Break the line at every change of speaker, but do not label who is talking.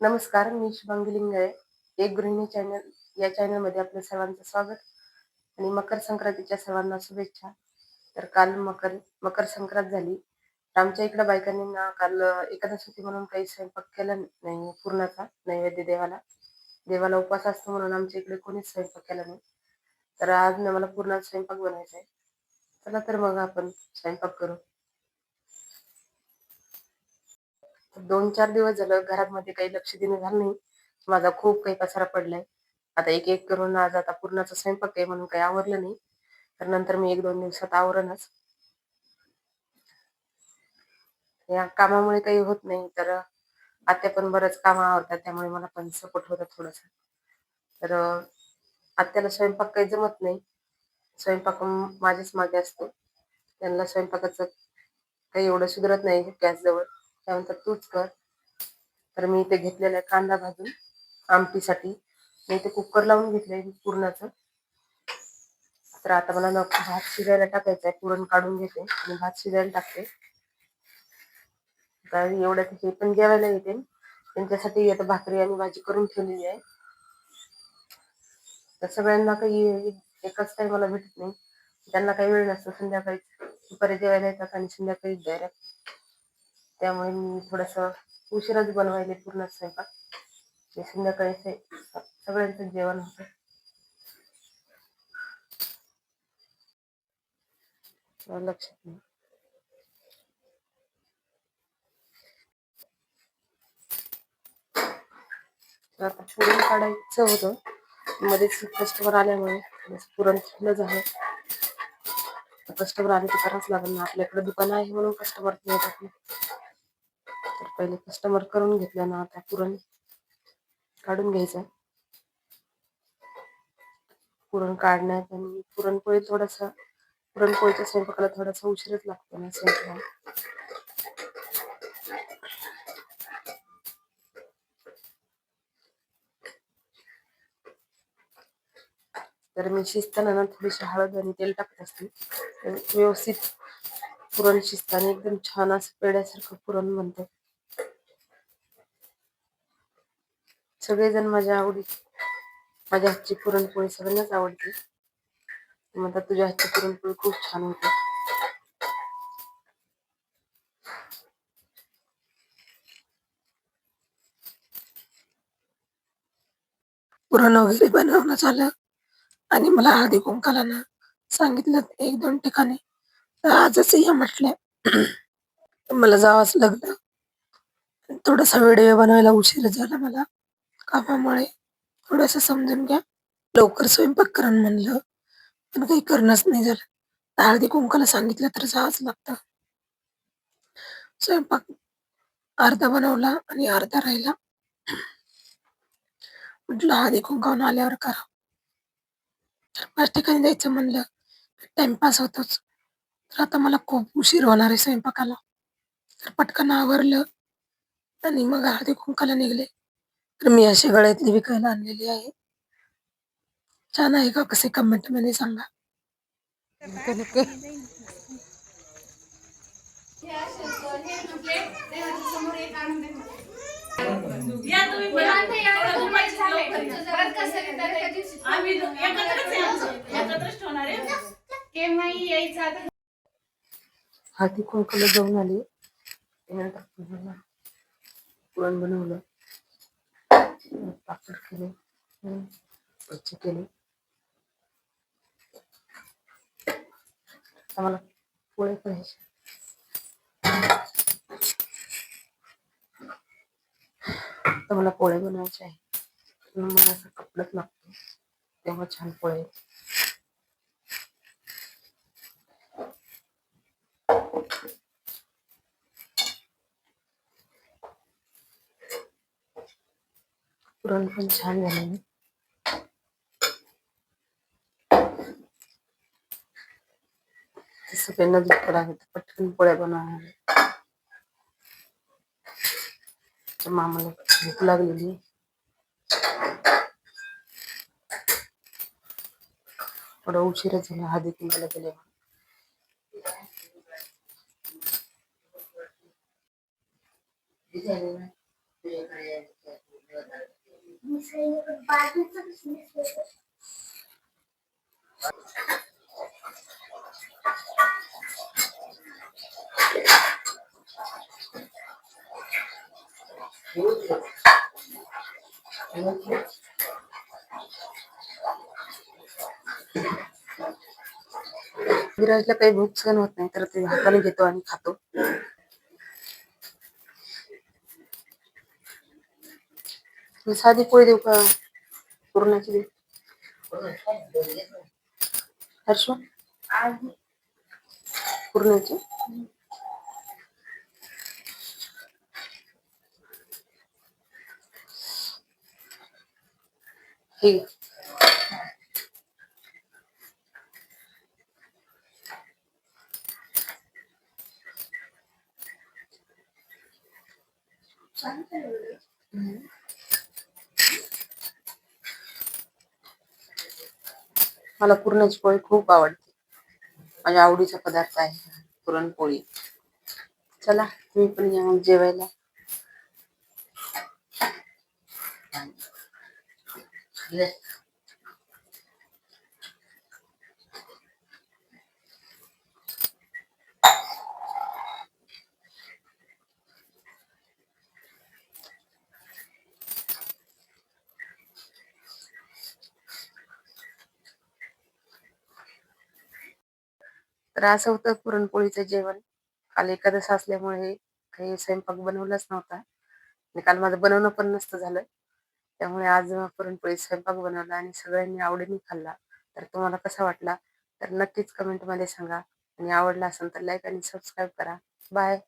नमस्कार मी शुभांगी लिंगाळे एक गृहिणी चॅनल या चॅनलमध्ये आपलं सर्वांचं स्वागत आणि मकर संक्रांतीच्या सर्वांना शुभेच्छा. तर काल मकर मकर संक्रांत झाली. तर आमच्या इकडं बायकांनी ना काल एकादश होती म्हणून काही स्वयंपाक केला नाही पूर्णाचा नैवेद्य देवाला. देवाला उपवास असतो म्हणून आमच्या इकडे कोणीच स्वयंपाक केला नाही. तर आज ना मला पूर्ण स्वयंपाक बनवायचा आहे. चला तर मग आपण स्वयंपाक करू. दोन चार दिवस झालं घरामध्ये काही लक्ष देणं झालं नाही. माझा खूप काही पसारा पडलाय. आता एक एक करून आज आता पूर्णाचा स्वयंपाक आहे म्हणून काही आवरलं नाही. तर नंतर मी एक दोन दिवसात आवरणच या कामामुळे काही होत नाही. तर आत्या पण बरंच काम आवडतात त्यामुळे मला पण सपोर्ट होतं थोडस. तर आत्याला स्वयंपाक काही जमत नाही. स्वयंपाक माझ्याच मागे असतो. त्यांना स्वयंपाकाचं काही एवढं सुधरत नाही गॅस जवळ त्यानंतर तूच कर. तर मी इथे घेतलेला आहे कांदा भाजून आमटीसाठी. मी इथे कुकर लावून घेतलंय पुरणाचं. तर आता मला ना भात शिजायला टाकायचा आहे पुरण काढून घेते. आणि भात शिजायला टाकते. तर एवढ्यात हे पण जेवायला येते. त्यांच्यासाठी आता भाकरी आणि भाजी करून ठेवलेली आहे. तर सगळ्यांना काही एकच काही मला भेटत नाही. त्यांना काही वेळ नसतो संध्याकाळी. दुपारी जेवायला येतात आणि संध्याकाळी डायरेक्ट त्यामुळे मी थोडस उशिराच बनवायले पूर्ण स्वयंपाक. संध्याकाळी सगळ्यांचं जेवण होतं. लक्षात नाही आता पुरण काढायचं होतं. मध्येच कस्टमर आल्यामुळे पुरण ठेवलं झालं. कस्टमर आले तर करावंच लागेल ना. आपल्याकडे दुकान आहे म्हणून कस्टमर येतात पहिले कस्टमर करून घेतल्या ना आता पुरण काढून घ्यायचं. पुरण काढण्यात आणि पुरणपोळी थोडासा पुरणपोळीच्या स्वयंपाकाला थोडासा उशीरच लागतो ना स्वयंपाक. तर मी शिजताना ना थोडीशी हळद आणि तेल टाकत असते. व्यवस्थित पुरण शिजताना एकदम छान असं पेड्यासारखं पुरण बनतं. सगळेजण माझ्या आवडी माझ्या हातची पुरणपोळी सगळ्यांनाच आवडते. म्हणतात तुझ्या हातची पुरणपोळी खूप छान होते. पुरण वगैरे बनवणं झालं आणि मला हळदी कुंकाला ना सांगितलं एक दोन ठिकाणी. तर आजच या म्हटल्या मला जावंच लागलं. थोडासा व्हिडिओ बनवायला उशीर झाला मला. कामामुळे थोडस समजून घ्या. लवकर स्वयंपाक करण म्हणलं पण काही करणंच नाही झालं. हळदी कुंकाला सांगितलं तर जावंच लागतं. स्वयंपाक अर्धा बनवला आणि अर्धा राहिला. म्हटलं हळदी कुंकावून आल्यावर करा. तर पाच ठिकाणी जायचं म्हणलं टाइमपास होतोच. तर आता मला खूप उशीर होणार आहे स्वयंपाकाला. तर पटकन आवरलं आणि मग हळदी कुंकाला निघले. तर मी अशी गळ्यातली विकायला आणलेली आहे. छान आहे का? कसे कमेंटमध्ये सांगा. हाती कुंकला जाऊन आली. पुरण बनवलं? पापड केले. स्वच्छ केले. मला पोळे करायचे तर मला पोळे बनवायचे आहे मला असं कपडच लागतो तेव्हा छान पोळे. पुरण पण छान झालं सगळ्यांना दुखत आहे पटकन पोळ्या बनवणार मामाला भूक लागलेली. थोडा उशीरच झाला हळदी कुंकाला गेल्या विराजला काही भूक सहन होत नाही तर ते हाताने घेतो आणि खातो. तुला साधी पोळी देऊ का? पुरणाची देऊ हर्षू? पुरणाची? हे घे. मला पुरणाची पोळी खूप आवडते. माझ्या आवडीचा पदार्थ आहे पुरणपोळी. चला तुम्ही पण या मग जेवायला. तर असं होतं पुरणपोळीचं जेवण. काल एकादश असल्यामुळे काही स्वयंपाक बनवलाच नव्हता. आणि काल माझं बनवणं पण नसतं झालं. त्यामुळे आज पुरणपोळी स्वयंपाक बनवला आणि सगळ्यांनी आवडीने खाल्ला. तर तुम्हाला कसा वाटला? तर नक्कीच कमेंटमध्ये सांगा. आणि आवडला असेल तर लाईक आणि सबस्क्राईब करा. बाय